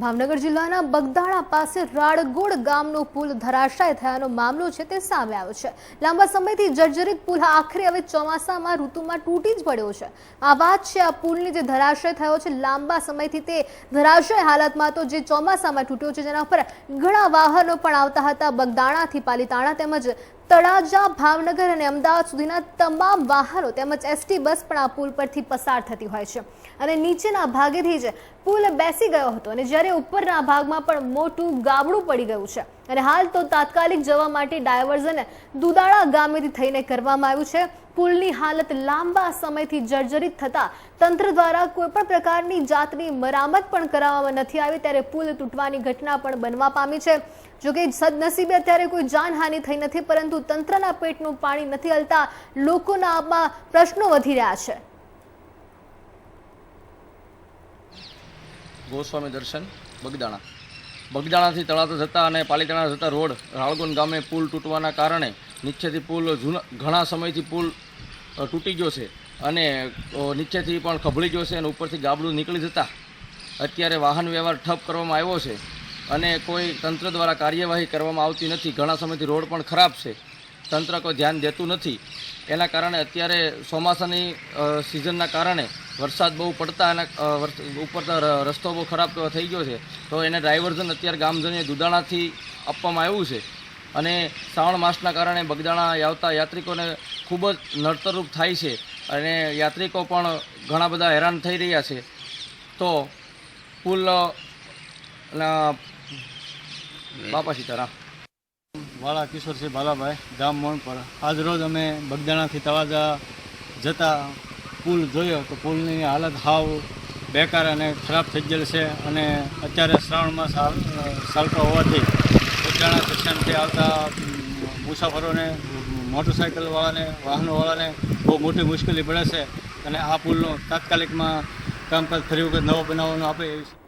ભાવનગર જિલ્લાના બગદાણા પાસે રાડગોડ ગામનો પુલ ધરાશાય થયાનો મામલો છે તે સામે આવ્યો છે. લાંબા સમયથી જર્જરિત પુલ આખરે હવે ચોમાસામાં ઋતુમાં તૂટી જ પડ્યો છે. આ વાત છે, આ પુલની જે ધરાશય થયો છે, લાંબા સમયથી તે ધરાશય હાલતમાં તો જે ચોમાસામાં તૂટ્યો છે, જેના પર ઘણા વાહનો પણ આવતા હતા. બગદાણાથી પાલીતાણા તેમજ તળાજા, ભાવનગર અને અમદાવાદ સુધીના તમામ વાહનો તેમજ એસટી બસ પણ આ પુલ પરથી પસાર થતી હોય છે. અને નીચેના ભાગેથી જ પુલ બેસી ગયો હતો અને જ્યારે ઉપરના ભાગમાં પણ મોટું ગાબડું પડી ગયું છે. અને હાલ તો તાત્કાલિક જવા માટે ડાયવર્ઝન દુદાળા ગામેથી થઈને કરવામાં આવ્યું છે. પુલની હાલત લાંબા સમયથી જર્જરિત થતા તંત્ર દ્વારા કોઈ પણ પ્રકારની જાતની મરામત પણ કરાવવામાં નથી આવી, ત્યારે પુલ તૂટવાની ઘટના પણ બનવા પામી છે. જોકે સદનસીબે અત્યારે કોઈ જાનહાનિ થઈ નથી, પરંતુ તંત્રના પેટનું પાણી નથી હલતા લોકોના આમાં પ્રશ્નો વધી રહ્યા છે. ગોસ્વામી દર્શન, બગદાણા. બગદાણાથી તળાજા જતા અને પાલીતાણા જતા રોડ રાળગોન ગામે પુલ તૂટવાના કારણે નીચેથી પુલ જૂના, ઘણા સમયથી પુલ તૂટી ગયો છે અને નીચેથી પણ ખભળી ગયો છે અને ઉપરથી ગાબડું નીકળી જતા અત્યારે વાહન વ્યવહાર ઠપ કરવામાં આવ્યો છે અને કોઈ તંત્ર દ્વારા કાર્યવાહી કરવામાં આવતી નથી. ઘણા સમયથી રોડ પણ ખરાબ છે. તંત્ર કોઈ ધ્યાન દેતું નથી. એના કારણે અત્યારે ચોમાસાની સિઝનના કારણે વરસાદ બહુ પડતા અને ઉપર રસ્તો બહુ ખરાબ થઈ ગયો છે. તો એને ડાયવર્ઝન અત્યારે ગામજનને દુદાણાથી આપવામાં આવ્યું છે. અને શ્રાવણ માસના કારણે બગદાણા આવતા યાત્રિકોને ખૂબ જ નડતરરૂપ થાય છે. અને યાત્રિકો પણ ઘણા બધા હેરાન થઈ રહ્યા છે. તો પુલ બાપા સીતારામ. વાળા કિશોરસિંહ બાલાભાઈ, ગામ મોણપર આજ રોજ અમે બગદાણાથી તળાજા જતા પુલ જોયો તો પુલની હાલત હાવ બેકાર અને ખરાબ થઈ ગયેલ છે અને અત્યારે શ્રાવણ માસ ચાલતો હોવાથી બગદાણા સ્ટેશનથી આવતા મુસાફરોને મોટરસાઇકલવાળાને વાહનોવાળાને બહુ મોટી મુશ્કેલી પડે છે અને આ પુલનો તાત્કાલિકમાં કામકાજ ફરી વખત નવો બનાવવાનું આપે એવી